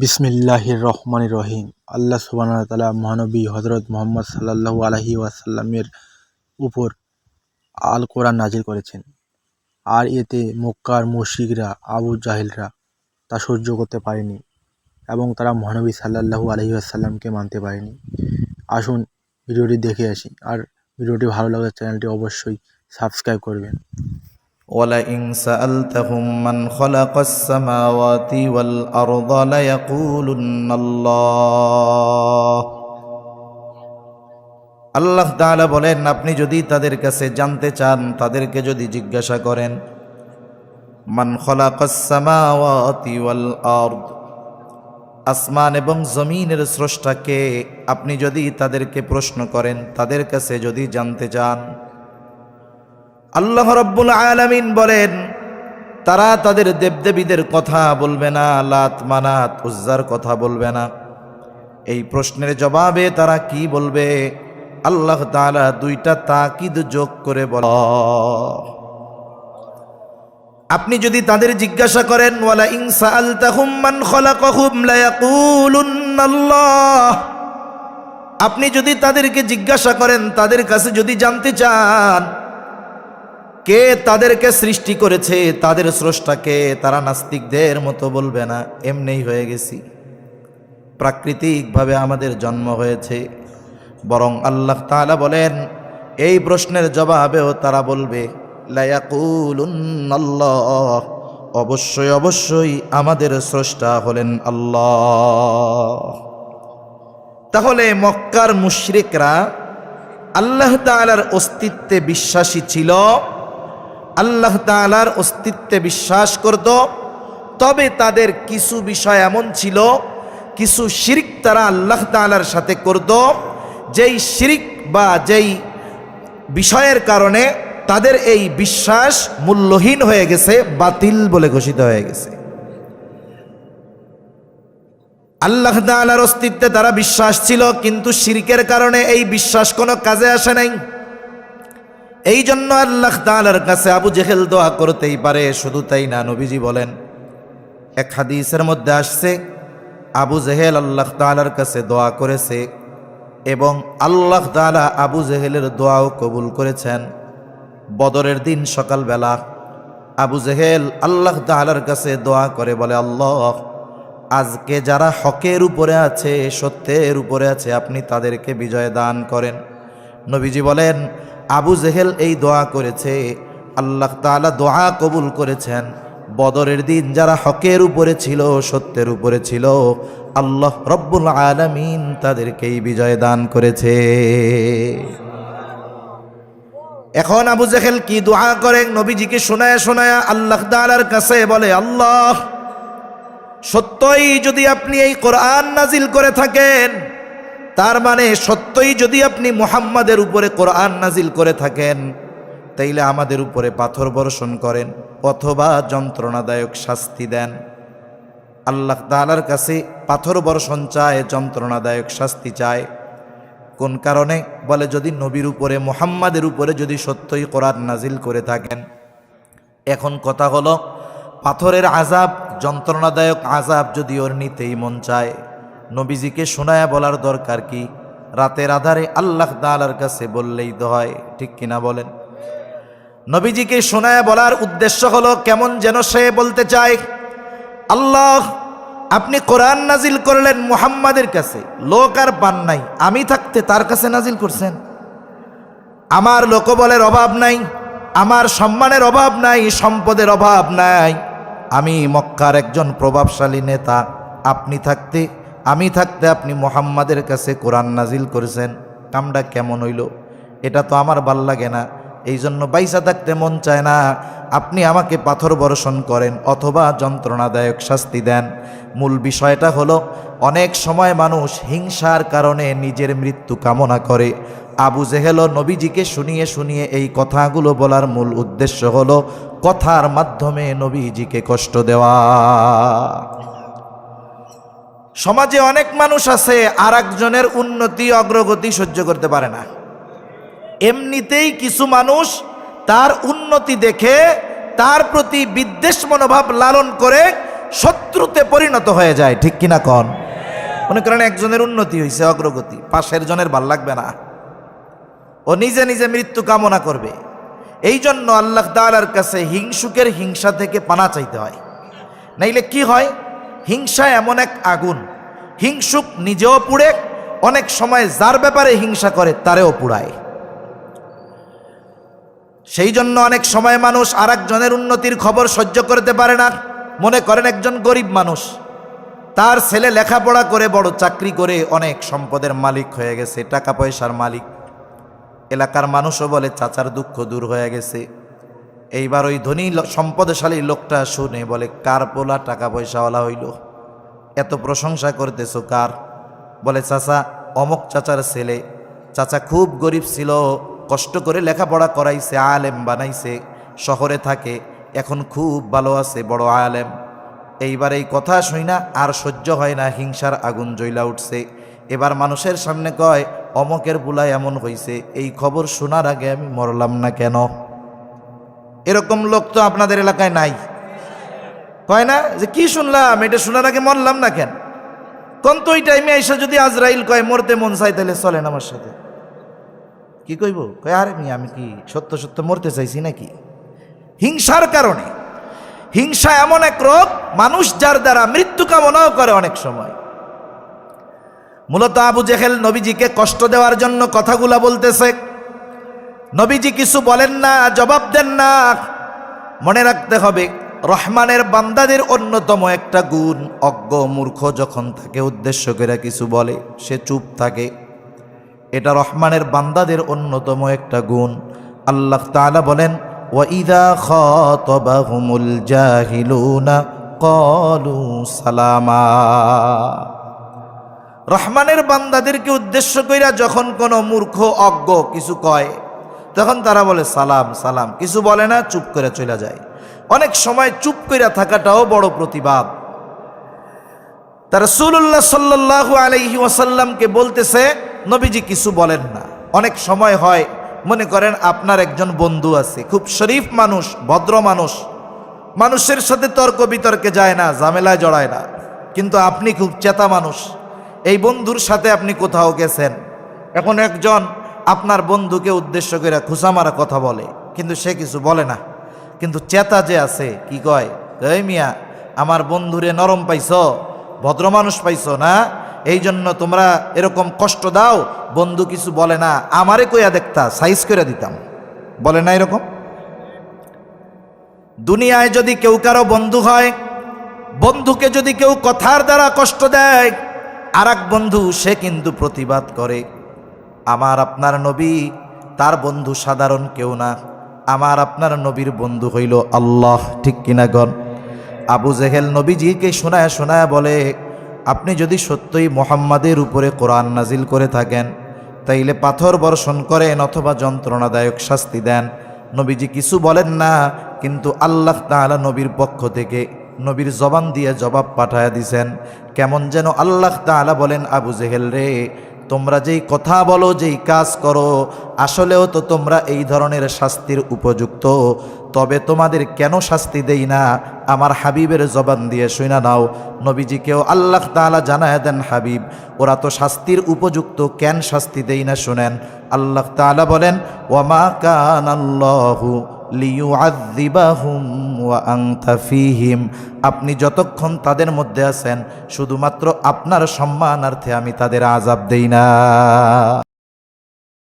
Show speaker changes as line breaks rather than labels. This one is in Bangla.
বিসমিল্লাহির রহমানির রহিম। আল্লাহ তাআলা মহানবী হযরত মুহাম্মদ সাল্লাল্লাহু আলাইহি ওয়াসাল্লামের উপর আল কোরআন নাজির করেছেন। আর এতে মক্কার মুশরিকরা, আবু জাহিলরা তা সহ্য করতে পারেনি এবং তারা মহানবী সাল্লাল্লাহু আলাইহি ওয়াসাল্লামকে মানতে পারেনি। আসুন ভিডিওটি দেখে আসি। আর ভিডিওটি ভালো লাগলে চ্যানেলটি অবশ্যই সাবস্ক্রাইব করবেন।
ولئن سألتهم من خلق السماوات والأرض ليقولن الله আল্লাহ তাআলা বলেন আপনি যদি তাদের কাছে জানতে চান তাদেরকে যদি জিজ্ঞাসা করেন মান খলাকাস সামাওয়াতি ওয়াল আরদ আসমান এবং জমিনের স্রষ্টাকে আপনি যদি তাদেরকে প্রশ্ন করেন তাদের কাছে যদি জানতে চান আল্লাহ রব্বুল আলামিন বলেন, তারা তাদের দেবদেবীদের কথা বলবে না, লাত মানাত উজ্জার কথা বলবে না। এই প্রশ্নের জবাবে তারা কি বলবে? আল্লাহ তাআলা দুইটা তাকিদ যোগ করে বল, আপনি যদি তাদের জিজ্ঞাসা করেন, ওয়ালা ইনসা আলতাহুম মান খলাকাহুম ইয়াকুলুন্নাল্লাহ আপনি যদি তাদেরকে জিজ্ঞাসা করেন, তাদের কাছে যদি জানতে চান কে তাদেরকে সৃষ্টি করেছে? তাদের স্রষ্টাকে। তারা নাস্তিকদের মতো বলবে না। এমনিই হয়ে গেছি। প্রাকৃতিকভাবে আমাদের জন্ম হয়েছে। বরং আল্লাহ তাআলা বলেন, এই প্রশ্নের জবাবেও তারা বলবে, লায়াকুলুন্নাল্লাহ। অবশ্যই অবশ্যই আমাদের স্রষ্টা হলেন আল্লাহ। তাহলে মক্কার মুশরিকরা আল্লাহ তাআলার অস্তিত্বে বিশ্বাসী ছিল? আল্লাহ তাআলার অস্তিত্বে বিশ্বাস করত। তবে তাদের কিছু বিষয় এমন ছিল, কিছু শিরিক তারা আল্লাহ তাআলার সাথে করত। যেই শিরিক বা যেই বিষয়ের কারণে তাদের এই বিশ্বাস মূল্যহীন হয়ে গেছে, বাতিল বলে ঘোষিত হয়ে গেছে। আল্লাহ তাআলার অস্তিত্বে তারা বিশ্বাস ছিল, কিন্তু শিরিকের কারণে এই বিশ্বাস কোনো কাজে আসে নাই। এই জন্য আল্লাহ তাআলার কাছে আবু জেহেল দোয়া করতেই পারে, শুধু তাই না, নবীজি বলেন, এক হাদিসের মধ্যে আসছে, আবু জেহেল আল্লাহ তাআলার কাছে দোয়া করেছে এবং আল্লাহ তাআলা আবু জেহেলের দোয়াও কবুল করেছেন। বদরের দিন সকালবেলা আবু জেহেল আল্লাহ তাআলার কাছে দোয়া করে বলে, আল্লাহ, আজকে যারা হকের উপরে আছে, সত্যের উপরে আছে, আপনি তাদেরকে বিজয় দান করেন। নবীজি বলেন আবু জেহেল এই দোয়া করেছে, আল্লাহ তাআলা দোয়া কবুল করেছেন। বদরের দিন যারা হকের উপরে ছিল, সত্যের উপরে ছিল, আল্লাহ রব্বুল আলামিন তাদেরকেই বিজয় দান করেছে। এখন আবু জেহেল কি দোয়া করেন নবীজিকে শোনায় শোনায় আল্লাহ তাআলার কাছে বলে, আল্লাহ, সত্যই যদি আপনি এই কোরআন নাজিল করে থাকেন তার মানে সত্যই যদি আপনি মুহাম্মাদের উপরে কোরআন নাজিল করে থাকেন, তাইলে আমাদের উপরে পাথর বর্ষণ করেন অথবা যন্ত্রণাদায়ক শাস্তি দেন। আল্লাহ তাআলার কাছে পাথর বর্ষণ চায়, যন্ত্রণাদায়ক শাস্তি চায়। কোন কারণে? বলে যদি নবীর উপরে, মুহাম্মাদের উপরে যদি সত্যই কোরআন নাজিল করে থাকেন। এখন কথা হলো, পাথরের আজাব যন্ত্রণাদায়ক আজাব যদি ওর নিতেই মন চায়। নবীজিকে শোনায়া বলার দরকার কি? রাতের আধারে আল্লাহ তাআলার কাছে বললেই তো হয়, ঠিক কিনা বলেন? নবীজিকে শোনায়া বলার উদ্দেশ্য হলো কেমন যেন সে বলতে চায়, আল্লাহ, আপনি কোরআন নাজিল করলেন মুহাম্মাদের কাছে, লোক আর পান নাই, আমি থাকতে তার কাছে নাজিল করছেন? আমার লোকবলের অভাব নাই, আমার সম্মানের অভাব নাই, সম্পদের অভাব নাই, আমি মক্কার একজন প্রভাবশালী নেতা, আপনি থাকতে আমি থাকতে আপনি মোহাম্মাদের কাছে কোরআন নাজিল করেছেন, কামটা কেমন হইল? এটা তো আমার ভালো লাগে না। এই জন্য বাইসা থাকতে মন চায় না। আপনি আমাকে পাথর বর্ষণ করেন অথবা যন্ত্রণাদায়ক শাস্তি দেন। মূল বিষয়টা হলো, অনেক সময় মানুষ হিংসার কারণে নিজের মৃত্যু কামনা করে। আবু জেহেল নবীজিকে শুনিয়ে শুনিয়ে এই কথাগুলো বলার মূল উদ্দেশ্য হলো, কথার মাধ্যমে নবীজিকে কষ্ট দেওয়া। সমাজে অনেক মানুষ আছে আর একজনের উন্নতি, অগ্রগতি সহ্য করতে পারে না। এমনিতেই কিছু মানুষ তার উন্নতি দেখে, তার প্রতি বিদ্বেষ মনোভাব লালন করে শত্রুতে পরিণত হয়ে যায়, ঠিক কিনা কন? মনে করেন একজনের উন্নতি হয়েছে অগ্রগতি, পাশের জনের ভালো লাগবে না। ও নিজে নিজে মৃত্যু কামনা করবে। এই জন্য আল্লাহ তালার কাছে হিংসুকের হিংসা থেকে পানা চাইতে হয়। নাইলে কি হয়? হিংসা এমন এক আগুন। হিংসুক নিজেও পুড়ে, অনেক সময় যার ব্যাপারে হিংসা করে তারেও পুড়ায়। সেই জন্য অনেক সময় মানুষ আর একজনের উন্নতির খবর সহ্য করতে পারে না। মনে করেন একজন গরিব মানুষ। তার ছেলে লেখাপড়া করে বড় চাকরি করে অনেক সম্পদের মালিক হয়ে গেছে, টাকা পয়সার মালিক। এলাকার মানুষও বলে, চাচার দুঃখ দূর হয়ে গেছে। এইবার ওই ধনী সম্পদশালী লোকটা শুনে বলে, কার পোলা টাকা পয়সাওয়ালা হইল? এত প্রশংসা করতেছো কার? বলে, চাচা, অমক চাচার ছেলে। চাচা খুব গরিব ছিল, কষ্ট করে লেখাপড়া করাইছে, আলেম বানাইছে, শহরে থাকে, এখন খুব ভালো আছে, বড় আলেম। এইবার এই কথা শুই না, আর সহ্য হয় না, হিংসার আগুন জ্বইলা উঠছে। এবার মানুষের সামনে কয়, অমকের বুলায় এমন হইছে, এই খবর শোনার আগে আমি মরলাম না কেন? এরকম লোক তো আপনাদের এলাকায় নাই। কয় না? যে কি শুনলাম? এটা শোনার আগে মরলাম না কেন? কোন তো ওই টাইমে এসে যদি আজরাইল কয়, মরতে মন চাই তাহলে চলেন আমার সাথে। কি কইব? কয়, আরে মি আমি কি সত্য সত্য মরতে চাইছি নাকি? হিংসার কারণে। হিংসা এমন এক রোগ, মানুষ যার দ্বারা মৃত্যু কামনাও করে অনেক সময়। মূলত আবু জেহেল নবীজিকে কষ্ট দেওয়ার জন্য কথাগুলা বলতেছে। নবীজি কিছু বলেন না, জবাব দেন না। মনে রাখতে হবে, রহমানের বান্দাদের অন্যতম একটা গুণ, অজ্ঞ মূর্খ যখন তাকে উদ্দেশ্য করে কিছু বলে, সে চুপ থাকে। এটা রহমানের বান্দাদের অন্যতম একটা গুণ। আল্লাহ তাআলা বলেন, ওয়াইদা খাতাবাহুমুল জাহিলুনা ক্বালু সালামা। রহমানের বান্দাদেরকে উদ্দেশ্য কইরা যখন কোনো মূর্খ, অজ্ঞ কিছু কয় তখন তারা বলে, সালাম সালাম। কিছু বলে না, চুপ করে চলে যায়। অনেক সময় চুপ কইরা থাকাটাও বড় প্রতিবাদ। তার রসুল্লাহ সাল্লাহ আলাইহি ওয়াসাল্লামকে বলতেছে, নবীজি কিছু বলেন না। অনেক সময় হয়, মনে করেন আপনার একজন বন্ধু আছে, খুব শরীফ মানুষ, ভদ্র মানুষ। মানুষের সাথে তর্ক বিতর্কে যায় না, ঝামেলায় জড়ায় না। কিন্তু আপনি খুব চেতা মানুষ। এই বন্ধুর সাথে আপনি কোথাও গেছেন? এখন একজন আপনার বন্ধুকে উদ্দেশ্য করে খুসামারা কথা বলে, কিন্তু সে কিছু বলে না। কিন্তু চেতা যে আছে, কি কয়? এই মিয়া, আমার বন্ধুরে নরম পাইছো, ভদ্র মানুষ পাইছো না? এই জন্য তোমরা এরকম কষ্ট দাও, বন্ধু কিছু বলে না, আমারে কইয়া দেখতা, সাইজ করে দিতাম। বলে না এরকম? দুনিয়ায় যদি কেউ কারও বন্ধু হয়, বন্ধুকে যদি কেউ কথার দ্বারা কষ্ট দেয় আর বন্ধু সে কিন্তু প্রতিবাদ করে। আমার আপনার নবী, তার বন্ধু সাধারণ কেউ না। আমার আপনার নবীর বন্ধু হইল আল্লাহ, ঠিক কিনা গণ? আবু জেহেল নবীজিকে শোনায় শোনায় বলে, আপনি যদি সত্যই মোহাম্মদের উপরে কোরআন নাজিল করে থাকেন, তাইলে পাথর বর্ষণ করেন অথবা যন্ত্রণাদায়ক শাস্তি দেন। নবীজি কিছু বলেন না, কিন্তু আল্লাহ তাআলা নবীর পক্ষ থেকে নবীর জবান দিয়ে জবাব পাঠায় দিছেন। কেমন যেন আল্লাহ তাআলা বলেন, আবু জেহেল রে তোমরা যেই কথা বলো, যেই কাজ করো, আসলেও তো তোমরা এই ধরনের শাস্তির উপযুক্ত। তবে তোমাদের কেন শাস্তি দেই না? আমার হাবিবের জবান দিয়ে শুনা নাও। নবীজিকেও আল্লাহ তাআলা জানায় দেন, হাবিব, ওরা তো শাস্তির উপযুক্ত, কেন শাস্তি দেই না শুনেন? আল্লাহ তাআলা বলেন ওয়ামা কানাল্লাহু লিউআযিবাহুম ওয়া আনতা ফীহিম। আপনি যতক্ষণ তাদের মধ্যে আছেন, শুধুমাত্র আপনার সম্মানার্থে আমি তাদের আজাব দেই না।